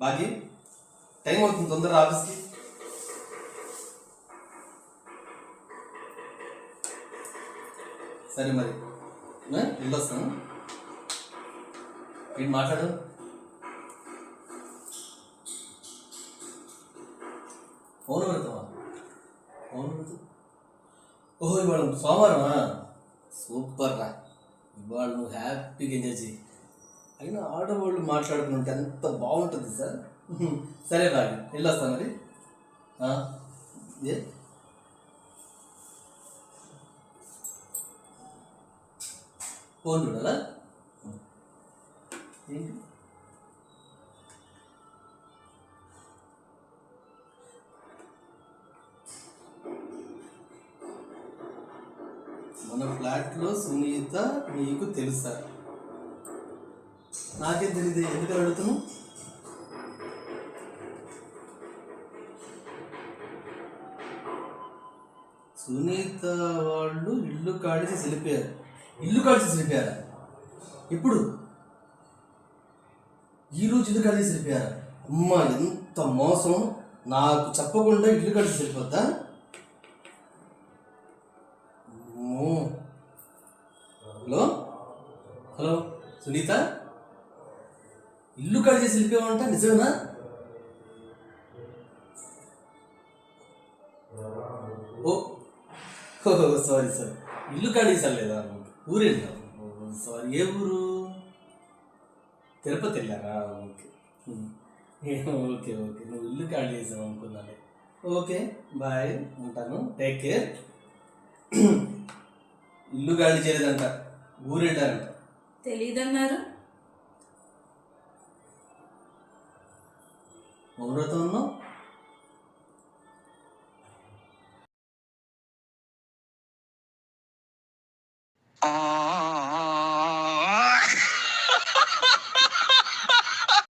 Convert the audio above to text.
బాగి time అవుతుంది తొందరగా ఆఫీస్కి. సరే మరి. ఆ, వెళ్ళొస్తాను. ఏంటి మాట్లాడు? ఫోన్ పెడతావా? ఫోన్ పెడతావు ఓహో ఇవాళ సోమవారమా? సూపర్ రా. ఇవాళ నువ్వు హ్యాపీగా ఎంజాయ్ చేయి అయినా ఆడవాళ్ళు మాట్లాడుకుంటే ఎంత బాగుంటుంది సార్? సరే బాగా వెళ్ళొస్తా మరి. ఏ? ఫోన్ చూడాలా? ఏంటి? మన ఫ్లాట్లో సునీత మీకు తెలుసా? నాకేం తెలియదు ఎందుకు అడుగుతున్నావు? సునీత వాళ్ళు ఇల్లు కాడిసి సిలిపారు ఇల్లు కాడిసి సిలిపారా ఇప్పుడు ఈరోజు ఇల్లు కాడిసి సిలిపారా అమ్మ ఎంత మోసం. నాకు చెప్పకుండా ఇల్లు కాడిసి సరిపోద్దా హలో? హలో? సునీత? ఇల్లు కాడి చేసి నిజమేనా? ఓ సారీ సారీ. ఇల్లు కాడి లేదా? ఊరేళ్ళా సారీ ఏ ఊరు? తిరుపతి వెళ్ళారా? ఓకే. Okay okay. నువ్వు ఇల్లు కాడి చేసావు అనుకున్నాను ఓకే బాయ్ ఉంటాను. టేక్ కేర్ ఇల్లు గాలి చేయలేదంట. ఊరెళ్ళారంట. వెళ్ళారంట మౌనతో অন্যতম